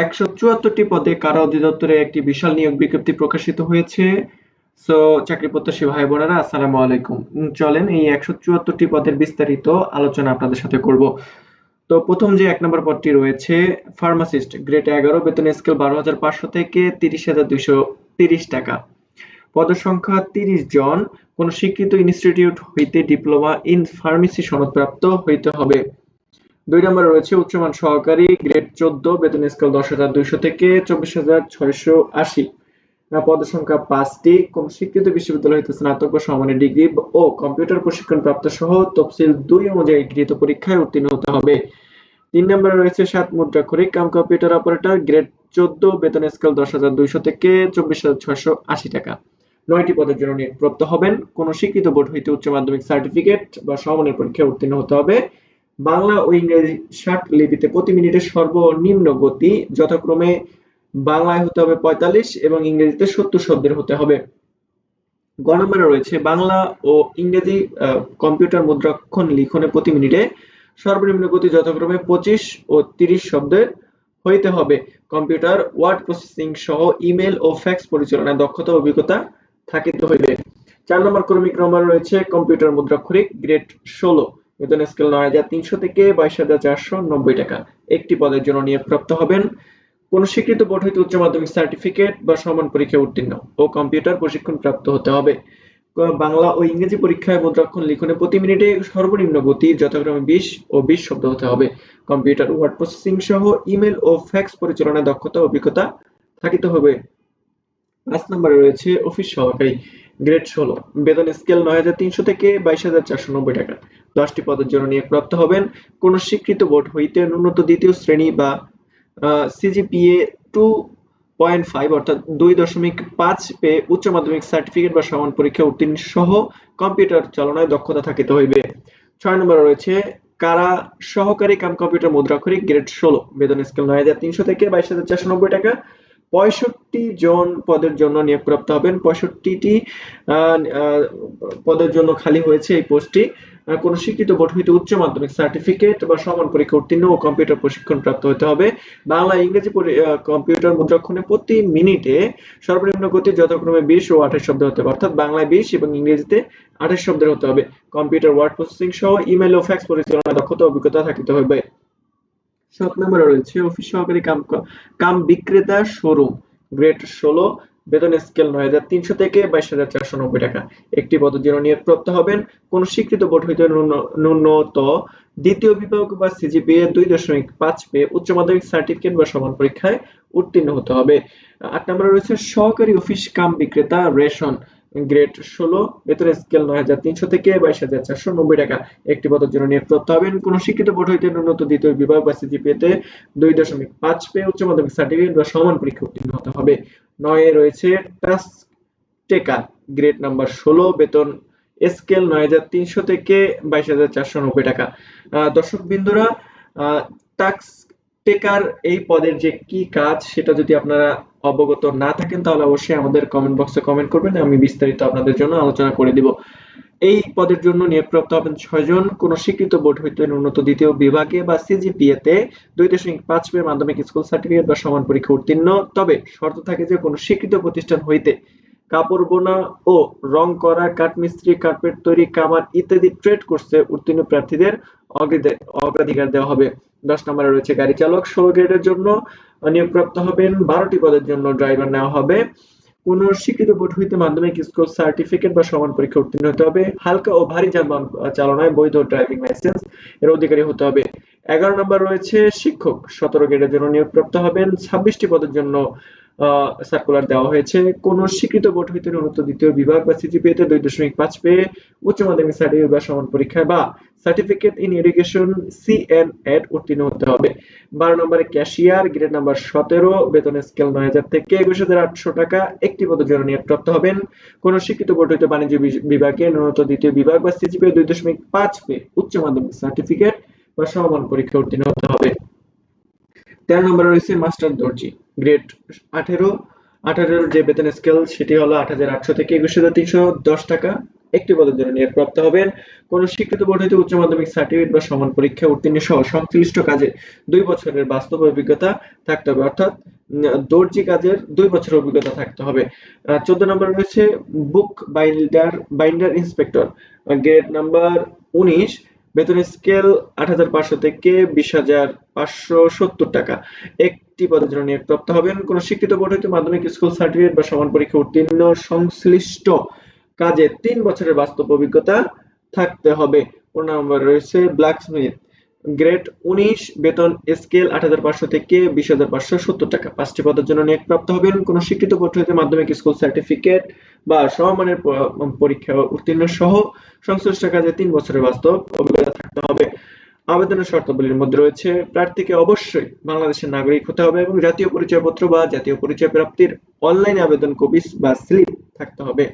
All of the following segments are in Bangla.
একশো চুয়াত্তরটি পদে কারা অধিদপ্তরে একটি বিশাল নিয়োগ বিজ্ঞপ্তি প্রকাশিত হয়েছে? সো চাকরি প্রত্যাশী ভাই বোনেরা, আসসালামু আলাইকুম। চলেন এই একশো চুয়াত্তরটি পদের বিস্তারিত আলোচনা আপনাদের সাথে করব। তো, প্রথম যে এক নম্বর পদটি রয়েছে ফার্মাসিস্ট গ্রেড এগারো, বেতন স্কেল বারো হাজার পাঁচশো থেকে তিরিশ হাজার দুইশো তিরিশ টাকা। পদসংখ্যা তিরিশ জন। কোন স্বীকৃত ইনস্টিটিউট হইতে ডিপ্লোমা ইন ফার্মেসি সনদপ্রাপ্ত হইতে হবে। দুই নম্বরে রয়েছে উচ্চমান সহকারী গ্রেড চোদ্দ, বেতন স্কেল দশ হাজার দুইশো থেকে চব্বিশ হাজার ছয়শো আশি। পদ সংখ্যা পাঁচটি কোন স্বীকৃত বিশ্ববিদ্যালয় হইতে স্নাতক বা সমানের ডিগ্রি ও কম্পিউটার প্রশিক্ষণ প্রাপ্ত সহ তফসিল দুই অনুযায়ী গৃহীত পরীক্ষায় উত্তীর্ণ হতে হবে। তিন নম্বরে রয়েছে সাত মুদ্রাক্ষরিক কাম কম্পিউটার অপারেটর, গ্রেড চোদ্দ, বেতন স্কেল দশ হাজার দুইশো থেকে চব্বিশ হাজার ছয়শো আশি টাকা। নয়টি পদের জন্য নিয়োগপ্রাপ্ত হবেন। কোন স্বীকৃত বোর্ড হইতে উচ্চ মাধ্যমিক সার্টিফিকেট বা সমমানের পরীক্ষায় উত্তীর্ণ হতে হবে। বাংলা ও ইংরেজি ষাট লিপিতে প্রতি মিনিটে সর্বনিম্ন গতি যথাক্রমে বাংলায় হতে হবে পঁয়তাল্লিশ এবং ইংরেজিতে সত্তর শব্দের হতে হবে। গ নম্বরে রয়েছে বাংলা ও ইংরেজি কম্পিউটার মুদ্রাক্ষণ লিখনে প্রতি মিনিটে সর্বনিম্ন গতি যথাক্রমে পঁচিশ ও তিরিশ শব্দের হইতে হবে। কম্পিউটার, ওয়ার্ড প্রসেসিং সহ ইমেল ও ফ্যাক্স পরিচালনায় দক্ষতা অভিজ্ঞতা থাকিতে হইবে। চার নম্বর ক্রমিক নম্বর রয়েছে কম্পিউটার মুদ্রাক্ষরিক, গ্রেড ষোলো। বেতন স্কেল নয় হাজার তিনশো থেকে বাইশ হাজার চারশো নব্বই টাকা। একটি পদের জন্য নিয়োগপ্রাপ্ত হবেন। কোন স্বীকৃত বোর্ড হইতে উচ্চ মাধ্যমিক সার্টিফিকেট বা সমান পরীক্ষায় উত্তীর্ণ ও কম্পিউটার প্রশিক্ষণ প্রাপ্ত হতে হবে। বাংলা ও ইংরেজি পরীক্ষায় মুদ্রাক্ষণ লিখনে প্রতি মিনিটে সর্বনিম্ন গতি, যথাক্রমে বিশ ও বিশ শব্দ হতে হবে। কম্পিউটার ওয়ার্ড প্রসেসিং সহ ইমেল ও ফ্যাক্স পরিচালনায় দক্ষতা অভিজ্ঞতা থাকিতে হবে। পাঁচ নম্বরে রয়েছে অফিস সহকারী, গ্রেড ষোলো। বেতন স্কেল নয় হাজার তিনশো থেকে বাইশ হাজার চারশো নব্বই টাকা। দশটি পদের জন্য নিয়োগপ্রাপ্ত হবেন কোন স্বীকৃত বোর্ড হইতে ন্যূনত দ্বিতীয় শ্রেণি বা সিজিপিএ টু পয়েন্ট ফাইভ অর্থাৎ দুই দশমিক পাঁচ পেয়ে উচ্চ মাধ্যমিক সার্টিফিকেট বা সমান পরীক্ষা উত্তীর্ণ সহ কম্পিউটার চালনায় দক্ষতা থাকিতে হইবে। ছয় নম্বরে রয়েছে কারা সহকারী কাম কম্পিউটার মুদ্রাক্ষরিক গ্রেড ষোলো। বেতন স্কেল নয় হাজার তিনশো থেকে বাইশ হাজার চারশো নব্বই টাকা। পঁয়ষট্টি জন পদের জন্য নিয়োগপ্রাপ্ত হবেন। পঁয়ষট্টিটি পদের জন্য খালি হয়েছে এই পোস্টটি। কোন স্বীকৃত বোর্ড হইতে উচ্চ মাধ্যমিক সার্টিফিকেট বা সমান পরীক্ষা উত্তীর্ণ ও কম্পিউটার প্রশিক্ষণ প্রাপ্ত হতে হবে। বাংলা ইংরেজি কম্পিউটার মুদ্রাক্ষণে প্রতি মিনিটে সর্বনিম্ন গতি যথাক্রমে বিশ ও আঠাশ শব্দ হতে হবে। অর্থাৎ বাংলায় বিশ এবং ইংরেজিতে আঠাশ শব্দের হতে হবে। কম্পিউটার ওয়ার্ড প্রসেসিং সহ ইমেল ও ফ্যাক্স পরিচালনা দক্ষতা অভিজ্ঞতা থাকিতে হবে সাত নম্বরে রয়েছে অফিস সহকারী কাম কাম বিক্রেতা শোরুম গ্রেড ষোলো, বেতন স্কেল নয় হাজার তিনশো থেকে বাইশ হাজার চারশো নব্বই টাকা। একটি পদের জন্য নিয়োগপ্রাপ্ত হবেন। কোন স্বীকৃত বোর্ড হইতে ন্যূন- ন্যূনত দ্বিতীয় বিভাগ বা সিজিপিএ দুই দশমিক পাঁচ পেয়ে উচ্চ মাধ্যমিক সার্টিফিকেট বা সমান পরীক্ষায় উত্তীর্ণ হতে হবে। আট নম্বরে রয়েছে সহকারী অফিস কাম বিক্রেতা রেশন। গ্রেড ষোলো বেতন স্কেল নয় হাজার তিনশো থেকে বাইশ হাজার চারশো নব্বই টাকা। একটি পদের জন্য নিয়োগপ্রাপ্ত হবেন। কোন শিক্ষিত বোর্ড হইতে ন্যূনত দ্বিতীয় বিভাগ বা সিজিপিএতে দুই দশমিক পাঁচ পেয়ে উচ্চ মাধ্যমিক সার্টিফিকেট বা সমান পরীক্ষা উত্তীর্ণ হতে হবে। নয়ে রয়েছে টাস্ক টেকার গ্রেড নাম্বার ষোলো, বেতন স্কেল নয় হাজার তিনশো থেকে বাইশ হাজার চারশো নব্বই টাকা। দর্শক বিন্দুরা টাস্ক টেকার এই পদের যে কি কাজ সেটা যদি আপনারা অবগত না থাকেন, তাহলে অবশ্যই আমাদের কমেন্ট বক্সে কমেন্ট করবেন, আমি বিস্তারিত আপনাদের জন্য আলোচনা করে দিব। এই পদের জন্য নিয়োগপ্রাপ্ত হবেন ছয়জন কোন স্বীকৃত বোর্ড হইতে উন্নত দ্বিতীয় বিভাগে বা সিজিপিএ তে দুই দশমিক পাঁচ পেয়ে মাধ্যমিক স্কুল সার্টিফিকেট বা সমান পরীক্ষা উত্তীর্ণ। তবে শর্ত থাকে যে কোনো স্বীকৃত প্রতিষ্ঠান হইতে কাপড় বোনা ও রং করা, কাঠমিস্ত্রি, কার্পেট তৈরি কামার ইত্যাদি ট্রেড কোর্সে উত্তীর্ণ প্রার্থীদের অগ্রাধিকার দেওয়া হবে। দশ নম্বরে রয়েছে গাড়ি চালক। ষোলো গ্রেডের জন্য নিয়োগপ্রাপ্ত হবেন, বারোটি পদের জন্য ড্রাইভার নেওয়া হবে। কোন স্বীকৃত হইতে মাধ্যমিক স্কুল সার্টিফিকেট বা সমান পরীক্ষা উত্তীর্ণ হতে হবে। হালকা ও ভারী যানবাহন চালনায় বৈধ ড্রাইভিং লাইসেন্স এর অধিকারী হতে হবে। এগারো নম্বর রয়েছে শিক্ষক। সতেরো গ্রেডের জন্য নিয়োগপ্রাপ্ত হবেন, ছাব্বিশটি পদের জন্য সার্কুলার দেওয়া হয়েছে। কোন স্বীকৃত বোর্ড হইতে ন্যূনত দ্বিতীয় বিভাগ বা সিজিপিএ তে দুই দশমিক পাঁচ পেয়ে উচ্চ মাধ্যমিক সার্টিফিকেট বা সমান পরীক্ষায় বা certificate in education C in Ed উত্তীর্ণ হতে হবে। বারো নম্বরে ক্যাশিয়ার গ্রেড নাম্বার সতেরো, বেতন স্কেল নয় হাজার থেকে একুশ হাজার আটশো টাকা একটি পদের জন্য নিয়োগপ্রাপ্ত হবেন। কোন শিক্ষিত বোর্ড হইতে বাণিজ্য বিভাগে ন্যূনত দ্বিতীয় বিভাগ বা সিজিপিএ দুই দশমিক পাঁচ পেয়ে উচ্চ মাধ্যমিক সার্টিফিকেট বা সমান পরীক্ষা উত্তীর্ণ হতে হবে। তেরো নম্বরে রয়েছে মাস্টার দর্জি। গ্রেড আঠেরো হাজার যে বেতন স্কেল সেটি হলো আট হাজার আটশো থেকে একুশ হাজার তিনশো দশ টাকা। একটি পদের জন্য নিয়োগপ্রাপ্ত হবেন। কোন স্বীকৃত বোর্ড হইতে উচ্চ মাধ্যমিক সার্টিফিকেট বা সমান পরীক্ষা উত্তীর্ণ সহ সংশ্লিষ্ট কাজে দুই বছরের বাস্তব অভিজ্ঞতা থাকতে হবে। অর্থাৎ দর্জি কাজের দুই বছরের অভিজ্ঞতা থাকতে হবে। চোদ্দ নম্বর রয়েছে book binder binder inspector grade number উনিশ। বেতন স্কেল আট হাজার পাঁচশো থেকে বিশ হাজার পাঁচশো সত্তর টাকা। একটি পদের জন্য নিয়োগপ্রাপ্ত হবেন কোন শিক্ষিত বোর্ড হইতে মাধ্যমিক স্কুল সার্টিফিকেট বা সমান পরীক্ষা উত্তীর্ণ সংশ্লিষ্ট কাজে তিন বছরের বাস্তব অভিজ্ঞতা থাকতে হবে। পনেরো নম্বর রয়েছে ব্ল্যাকস্মিথ গ্রেড উনিশ, বেতন স্কেল আট হাজার পাঁচশো থেকে বিশ হাজার পাঁচশো সত্তর টাকা। পাঁচটি পদের জন্য নিয়োগপ্রাপ্ত হবেন কোন স্বীকৃত হইতে মাধ্যমিক স্কুল সার্টিফিকেট বা সমমানের পরীক্ষা উত্তীর্ণ সহ সংশ্লিষ্ট কাজে তিন বছরের বাস্তব অভিজ্ঞতা থাকতে হবে। আবেদনের শর্তাবলীর মধ্যে রয়েছে, প্রার্থীকে অবশ্যই বাংলাদেশের নাগরিক হতে হবে এবং জাতীয় পরিচয়পত্র বা জাতীয় পরিচয় প্রাপ্তির অনলাইন আবেদন কপি বা স্লিপ থাকতে হবে।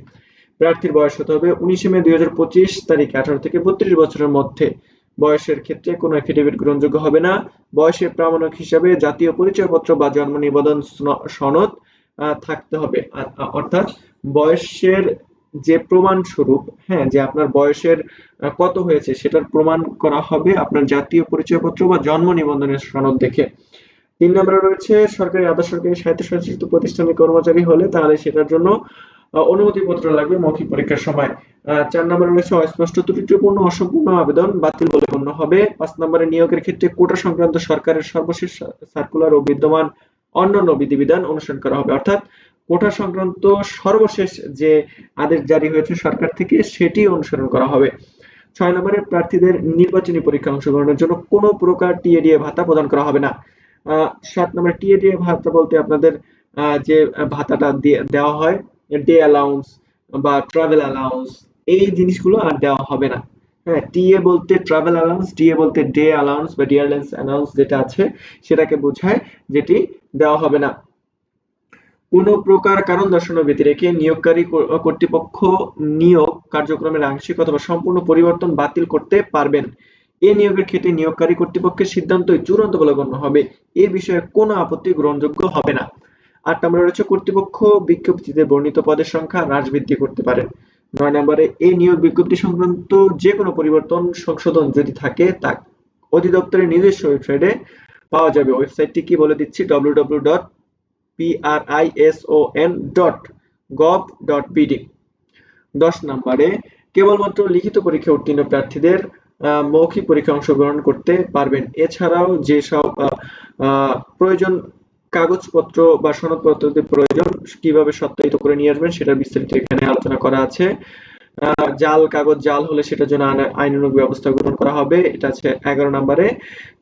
প্রার্থীর বয়স হতে হবে উনিশে মে দুই হাজার পঁচিশ তারিখে আঠারো থেকে বত্রিশ বছরের মধ্যে। বয়সের ক্ষেত্রে কোনো এফিডেভিট গ্রহণযোগ্য হবে না। বয়সের প্রামাণিক হিসাবে জাতীয় পরিচয়পত্র বা জন্ম নিবন্ধন সনদ থাকতে হবে। অর্থাৎ বয়সের যে প্রমাণ স্বরূপ হ্যাঁ যে আপনার বয়সের কত হয়েছে সেটার প্রমাণ করা হবে আপনার জাতীয় পরিচয়পত্র বা জন্ম নিবন্ধনের সনদ দেখে। তিন নম্বরে রয়েছে, সরকারি আধা সরকারি স্বায়ত্তশাসিত প্রতিষ্ঠানের কর্মচারী হলে তাহলে সেটার জন্য অনুমতিপত্র লাগবে মৌখিক পরীক্ষার সময়। চার নম্বরে রয়েছে অস্পষ্ট ত্রুটিপূর্ণ অসম্পূর্ণ আবেদন বাতিল বলে গণ্য হবে। পাঁচ নম্বরে নিয়োগের ক্ষেত্রে কোটা সংক্রান্ত সরকারের সর্বশেষ সার্কুলার ও বিদ্যমান অন্যান্য বিধিবিধান অনুসরণ করা হবে। অর্থাৎ কোটা সংক্রান্ত সর্বশেষ যে আদেশ জারি হয়েছে সরকার থেকে, সেটি অনুসরণ করা হবে। ছয় নম্বরে প্রার্থীদের নির্বাচনী পরীক্ষা অংশগ্রহণের জন্য কোনো প্রকার টিএডিএ ভাতা প্রদান করা হবে না। সাত নম্বরে টিএডিএ ভাতা বলতে আপনাদের যে ভাতাটা দেওয়া হয়, ডে অ্যালাউন্স বা ট্রাভেল অ্যালাউন্স এই জিনিসগুলো আর দেওয়া হবে না। হ্যাঁ টিএ বলতে ট্রাভেল অ্যালাউন্স ডিএ বলতে ডে অ্যালাউন্স বা ডিয়ারলেন্স অ্যালাউন্স যেটা আছে, সেটাকে বোঝায় যেটি দেওয়া হবে না। কোন প্রকার কারণ দর্শানো ব্যতিরেকে নিয়োগকারী কর্তৃপক্ষ নিয়োগ কার্যক্রমের আংশিক অথবা সম্পূর্ণ পরিবর্তন বাতিল করতে পারবেন। এ নিয়োগের ক্ষেত্রে নিয়োগকারী কর্তৃপক্ষের সিদ্ধান্তই চূড়ান্ত বলে গণ্য হবে। এ বিষয়ে কোনো আপত্তি গ্রহণযোগ্য হবে না। আট নম্বরে রয়েছে কর্তৃপক্ষ বিজ্ঞপ্তিতে বর্ণিত পদের সংখ্যা হ্রাস বৃদ্ধি করতে পারে। নয় নম্বরে, এই নিয়োগ বিজ্ঞপ্তি সংক্রান্ত যে কোনো পরিবর্তন সংশোধন যদি থাকে, তা অধিদপ্তরের নিজস্ব ওয়েবসাইটে পাওয়া যাবে। ওয়েবসাইটটি কি বলে দিচ্ছি? www prison.gov.bd দশ নম্বরে, কেবলমাত্র লিখিত পরীক্ষা উত্তীর্ণ প্রার্থীদের মৌখিক পরীক্ষা অংশগ্রহণ করতে পারবেন। এছাড়াও যেসব প্রয়োজন কাগজপত্র বা সনদপত্রদের প্রয়োজন, কীভাবে সত্যায়িত করে নিয়ে আসবেন সেটা বিস্তারিত এখানে আলোচনা করা আছে। জাল, কাগজ, জাল হলে সেটার জন্য আইন- আইনানুগ ব্যবস্থা গ্রহণ করা হবে। এটা আছে এগারো নম্বরে।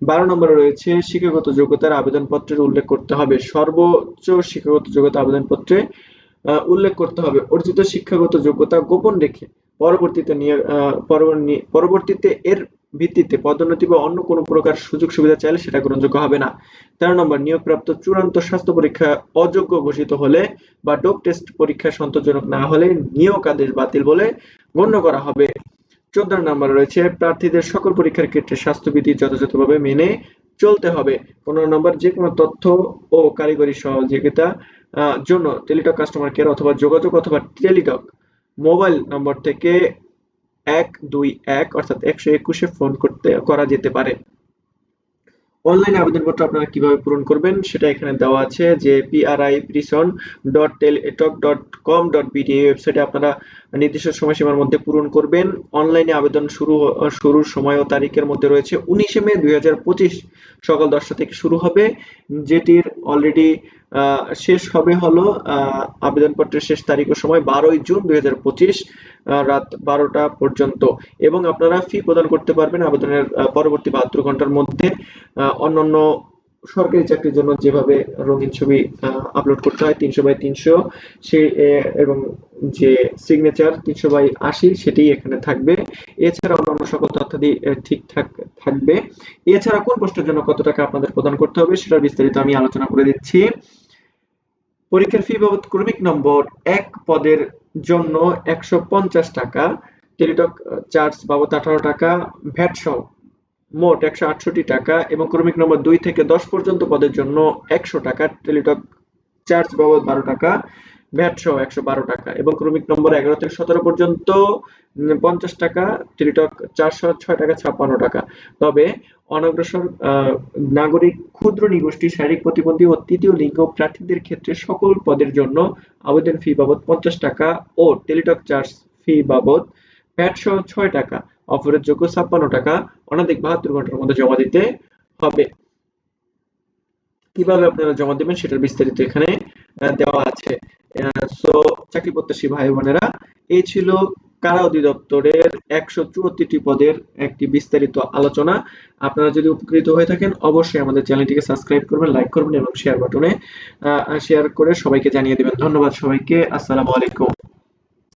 বারো নম্বরে রয়েছে শিক্ষাগত যোগ্যতার আবেদনপত্রের উল্লেখ করতে হবে। সর্বোচ্চ শিক্ষাগত যোগ্যতা আবেদনপত্রে উল্লেখ করতে হবে। অর্জিত শিক্ষাগত যোগ্যতা গোপন রেখে পরবর্তীতে নিয়ে পরবর্তীতে এর ভিত্তিতে পদোন্নতি বা অন্য কোনো প্রকার সুযোগ সুবিধা চাইলে সেটা গ্রহণযোগ্য হবে না। তেরো নম্বর, নিয়োগপ্রাপ্ত চূড়ান্ত স্বাস্থ্য পরীক্ষা অযোগ্য ঘোষিত হলে বা ডোপ টেস্ট পরীক্ষা সন্তোষজনক না হলে নিয়োগ আদেশ বাতিল বলে গণ্য করা হবে। চোদ্দ নম্বর রয়েছে, প্রার্থীদের সকল পরীক্ষার ক্ষেত্রে স্বাস্থ্যবিধি যথাযথভাবে মেনে চলতে হবে। পনেরো নম্বর যে কোনো তথ্য ও কারিগরি সহযোগিতা জন্য টেলিটক কাস্টমার কেয়ার অথবা যোগাযোগ অথবা টেলিটক মোবাইল নম্বর থেকে এক দুই এক অর্থাৎ একশো একুশে ফোন করতে করা যেতে পারে অনলাইন আবেদনপত্র আপনারা কীভাবে পূরণ করবেন সেটা এখানে দেওয়া আছে যে PRI prison dot Teletalk dot com dot BD এই ওয়েবসাইটে আপনারা নির্দিষ্ট সময়সীমার মধ্যে পূরণ করবেন। অনলাইনে আবেদন শুরু, শুরুর সময় ও তারিখের মধ্যে রয়েছে উনিশে মে দুই হাজার পঁচিশ সকাল দশটা থেকে শুরু হবে। যেটির অলরেডি শেষ হবে হলো আবেদনপত্রের শেষ তারিখ ও সময় বারোই জুন দুই হাজার পঁচিশ রাত বারোটা পর্যন্ত। এবং আপনারা ফি প্রদান করতে পারবেন আবেদনের পরবর্তী বাহাত্তর ঘণ্টার মধ্যে। অন্যান্য সরকারি চাকরির জন্য যেভাবে রঙিন ছবি আপলোড করতে হয়, তিনশো বাই তিনশো, সে এবং যে সিগনেচার তিনশো বাই আশি সেটি এখানে থাকবে। এছাড়া অন্যান্য সকল তথ্যাদি ঠিকঠাক থাকবে। এছাড়া কোন পোস্টের জন্য কত টাকা আপনাদের প্রদান করতে হবে, সেটা বিস্তারিত আমি আলোচনা করে দিচ্ছি। পরীক্ষার ফি বাবদ ক্রমিক নম্বর এক পদের জন্য একশো পঞ্চাশ টাকা টেলিটক চার্জ বাবদ আঠারো টাকা ভ্যাট সহ মোট একশো আটষট্টি টাকা এবং ক্রমিক নম্বর দুই থেকে দশ পর্যন্ত পদের জন্য একশো টাকা, টেলিটক চার্জ বাবদ বারো টাকা, ভ্যাট সহ একশো বারো টাকা এবং ক্রমিক নম্বর এগারো থেকে সতেরো পর্যন্ত পঞ্চাশ টাকা, টেলিটক চারশো ছয় টাকা, ছাপ্পান্ন টাকা। তবে অনগ্রসর নাগরিক ক্ষুদ্র নিগোষ্ঠী, শারীরিক প্রতিবন্ধী ও তৃতীয় লিঙ্গ প্রার্থীদের ক্ষেত্রে সকল পদের জন্য আবেদন ফি বাবদ পঞ্চাশ টাকা ও টেলিটক চার্জ ফি বাবদ প্যাট সহ ছয় টাকা। অফারের যোগ্য ছাপ্পান্ন টাকা, অনধিক বাহাত্তর ঘণ্টার মধ্যে জমা দিতে হবে। কীভাবে আপনারা জমা দেবেন সেটার বিস্তারিত এখানে দেওয়া আছে। সো চাকরি প্রত্যাশী ভাই বোনেরা এই ছিল কারা অধিদপ্তরের একশো চুয়াত্তরটি পদের একটি বিস্তারিত আলোচনা। আপনারা যদি উপকৃত হয়ে থাকেন, অবশ্যই আমাদের চ্যানেলটিকে সাবস্ক্রাইব করবেন, লাইক করবেন এবং শেয়ার বাটনে শেয়ার করে সবাইকে জানিয়ে দেবেন। ধন্যবাদ সবাইকে। আসসালামু আলাইকুম।